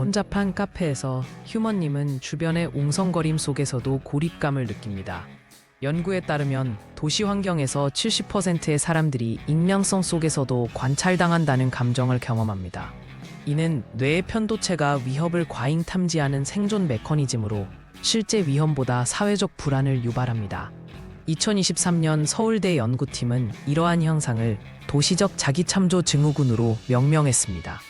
혼잡한 카페에서 휴먼님은 주변의 웅성거림 속에서도 고립감을 느낍니다. 연구에 따르면 도시 환경에서 70%의 사람들이 익명성 속에서도 관찰당한다는 감정을 경험합니다. 이는 뇌의 편도체가 위협을 과잉 탐지하는 생존 메커니즘으로 실제 위험보다 사회적 불안을 유발합니다. 2023년 서울대 연구팀은 이러한 현상을 도시적 자기참조 증후군으로 명명했습니다.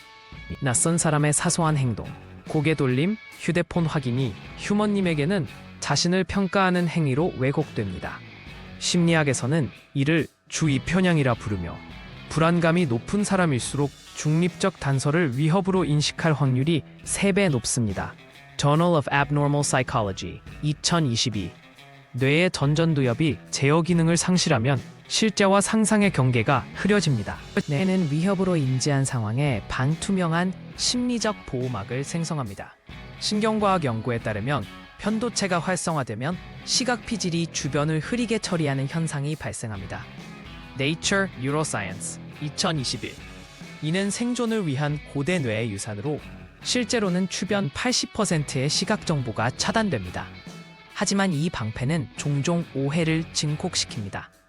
낯선 사람의 사소한 행동, 고개 돌림, 휴대폰 확인이 휴먼님에게는 자신을 평가하는 행위로 왜곡됩니다. 심리학에서는 이를 주의 편향이라 부르며 불안감이 높은 사람일수록 중립적 단서를 위협으로 인식할 확률이 3배 높습니다. Journal of Abnormal Psychology 2022 뇌의 전전두엽이 제어 기능을 상실하면 실제와 상상의 경계가 흐려집니다. 뇌는 위협으로 인지한 상황에 반투명한 심리적 보호막을 생성합니다. 신경과학 연구에 따르면 편도체가 활성화되면 시각 피질이 주변을 흐리게 처리하는 현상이 발생합니다. Nature Neuroscience 2021 이는 생존을 위한 고대 뇌의 유산으로 실제로는 주변 80%의 시각 정보가 차단됩니다. 하지만 이 방패는 종종 오해를 증폭시킵니다.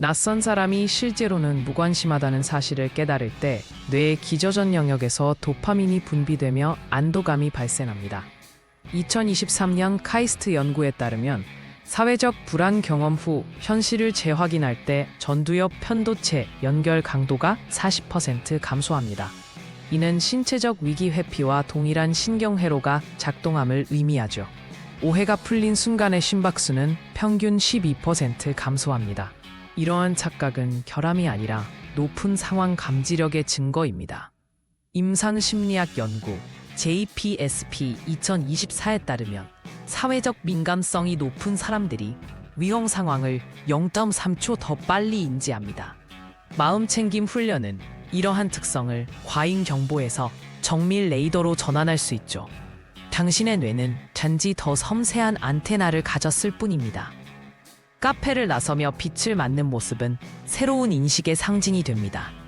낯선 사람이 실제로는 무관심하다는 사실을 깨달을 때 뇌의 기저전 영역에서 도파민이 분비되며 안도감이 발생합니다. 2023년 카이스트 연구에 따르면 사회적 불안 경험 후 현실을 재확인할 때 전두엽 편도체 연결 강도가 40% 감소합니다. 이는 신체적 위기 회피와 동일한 신경회로가 작동함을 의미하죠. 오해가 풀린 순간의 심박수는 평균 12% 감소합니다. 이러한 착각은 결함이 아니라 높은 상황 감지력의 증거입니다. 임상 심리학 연구 JPSP 2024에 따르면 사회적 민감성이 높은 사람들이 위험 상황을 0.3초 더 빨리 인지합니다. 마음 챙김 훈련은 이러한 특성을 과잉 경보에서 정밀 레이더로 전환할 수 있죠. 당신의 뇌는 단지 더 섬세한 안테나를 가졌을 뿐입니다. 카페를 나서며 빛을 맞는 모습은 새로운 인식의 상징이 됩니다.